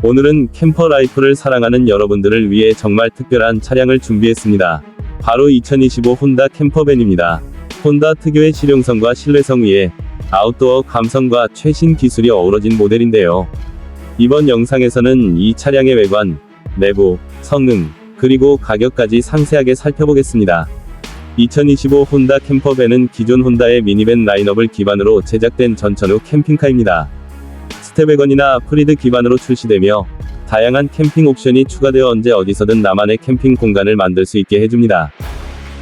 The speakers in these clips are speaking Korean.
오늘은 캠퍼 라이프를 사랑하는 여러분들을 위해 정말 특별한 차량을 준비했습니다. 바로 2025 혼다 캠퍼밴입니다. 혼다 특유의 실용성과 신뢰성 위에 아웃도어 감성과 최신 기술이 어우러진 모델인데요. 이번 영상에서는 이 차량의 외관, 내부, 성능, 그리고 가격까지 상세하게 살펴보겠습니다. 2025 혼다 캠퍼밴은 기존 혼다의 미니밴 라인업을 기반으로 제작된 전천후 캠핑카입니다. 스텝웨건이나 프리드 기반으로 출시되며 다양한 캠핑 옵션이 추가되어 언제 어디서든 나만의 캠핑 공간을 만들 수 있게 해줍니다.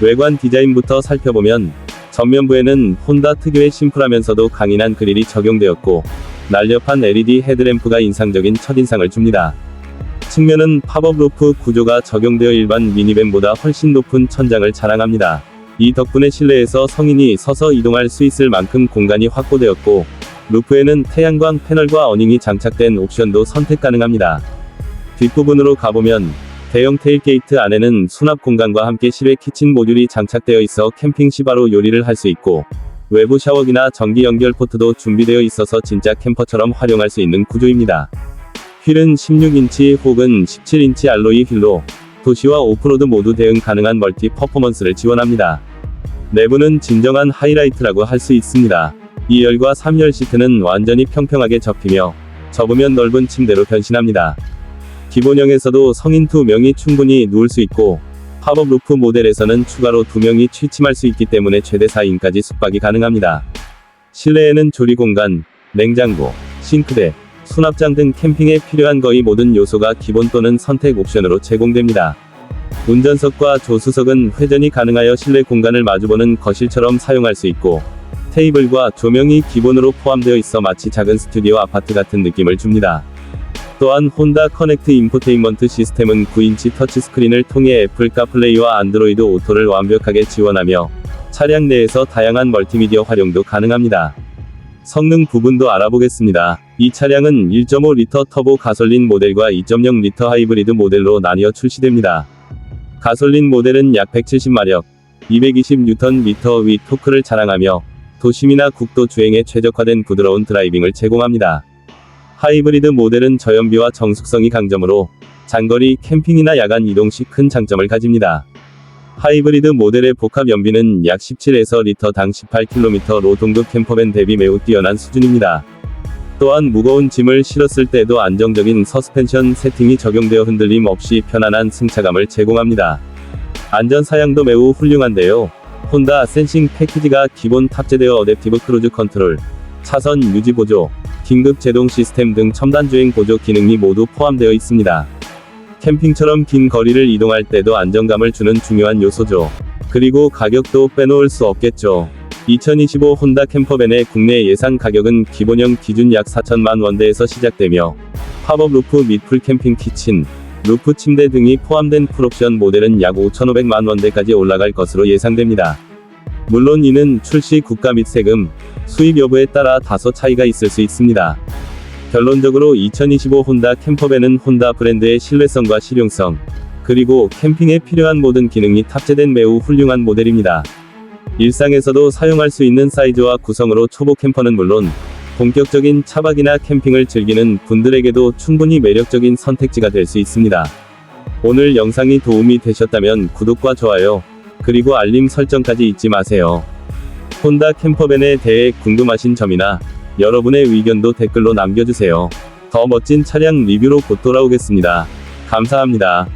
외관 디자인부터 살펴보면 전면부에는 혼다 특유의 심플하면서도 강인한 그릴이 적용되었고 날렵한 LED 헤드램프가 인상적인 첫인상을 줍니다. 측면은 팝업 루프 구조가 적용되어 일반 미니밴보다 훨씬 높은 천장을 자랑합니다. 이 덕분에 실내에서 성인이 서서 이동할 수 있을 만큼 공간이 확보되었고, 루프에는 태양광 패널과 어닝이 장착된 옵션도 선택 가능합니다. 뒷부분으로 가보면, 대형 테일게이트 안에는 수납 공간과 함께 실외 키친 모듈이 장착되어 있어 캠핑 시 바로 요리를 할 수 있고, 외부 샤워기나 전기 연결 포트도 준비되어 있어서 진짜 캠퍼처럼 활용할 수 있는 구조입니다. 휠은 16인치 혹은 17인치 알로이 휠로 도시와 오프로드 모두 대응 가능한 멀티 퍼포먼스를 지원합니다. 내부는 진정한 하이라이트라고 할 수 있습니다. 2열과 3열 시트는 완전히 평평하게 접히며 접으면 넓은 침대로 변신합니다. 기본형에서도 성인 2명이 충분히 누울 수 있고 팝업 루프 모델에서는 추가로 2명이 취침할 수 있기 때문에 최대 4인까지 숙박이 가능합니다. 실내에는 조리 공간, 냉장고, 싱크대, 수납장 등 캠핑에 필요한 거의 모든 요소가 기본 또는 선택 옵션으로 제공됩니다. 운전석과 조수석은 회전이 가능하여 실내 공간을 마주보는 거실처럼 사용할 수 있고, 테이블과 조명이 기본으로 포함되어 있어 마치 작은 스튜디오 아파트 같은 느낌을 줍니다. 또한 혼다 커넥트 인포테인먼트 시스템은 9인치 터치스크린을 통해 애플 카플레이와 안드로이드 오토를 완벽하게 지원하며 차량 내에서 다양한 멀티미디어 활용도 가능합니다. 성능 부분도 알아보겠습니다. 이 차량은 1.5리터 터보 가솔린 모델과 2.0리터 하이브리드 모델로 나뉘어 출시됩니다. 가솔린 모델은 약 170마력, 220Nm 위 토크를 자랑하며 도심이나 국도 주행에 최적화된 부드러운 드라이빙을 제공합니다. 하이브리드 모델은 저연비와 정숙성이 강점으로 장거리 캠핑이나 야간 이동 시 큰 장점을 가집니다. 하이브리드 모델의 복합 연비는 약 17에서 리터당 18km로 동급 캠퍼밴 대비 매우 뛰어난 수준입니다. 또한 무거운 짐을 실었을 때도 안정적인 서스펜션 세팅이 적용되어 흔들림 없이 편안한 승차감을 제공합니다. 안전 사양도 매우 훌륭한데요. 혼다 센싱 패키지가 기본 탑재되어 어댑티브 크루즈 컨트롤, 차선 유지 보조, 긴급 제동 시스템 등 첨단 주행 보조 기능이 모두 포함되어 있습니다. 캠핑처럼 긴 거리를 이동할 때도 안정감을 주는 중요한 요소죠. 그리고 가격도 빼놓을 수 없겠죠. 2025 혼다 캠퍼밴의 국내 예상 가격은 기본형 기준 약 4천만 원대에서 시작되며 팝업 루프 및 풀캠핑 키친, 루프 침대 등이 포함된 풀옵션 모델은 약 5,500만 원대까지 올라갈 것으로 예상됩니다. 물론 이는 출시 국가 및 세금, 수입 여부에 따라 다소 차이가 있을 수 있습니다. 결론적으로 2025 혼다 캠퍼밴은 혼다 브랜드의 신뢰성과 실용성, 그리고 캠핑에 필요한 모든 기능이 탑재된 매우 훌륭한 모델입니다. 일상에서도 사용할 수 있는 사이즈와 구성으로 초보 캠퍼는 물론, 본격적인 차박이나 캠핑을 즐기는 분들에게도 충분히 매력적인 선택지가 될 수 있습니다. 오늘 영상이 도움이 되셨다면 구독과 좋아요, 그리고 알림 설정까지 잊지 마세요. 혼다 캠퍼밴에 대해 궁금하신 점이나 여러분의 의견도 댓글로 남겨주세요. 더 멋진 차량 리뷰로 곧 돌아오겠습니다. 감사합니다.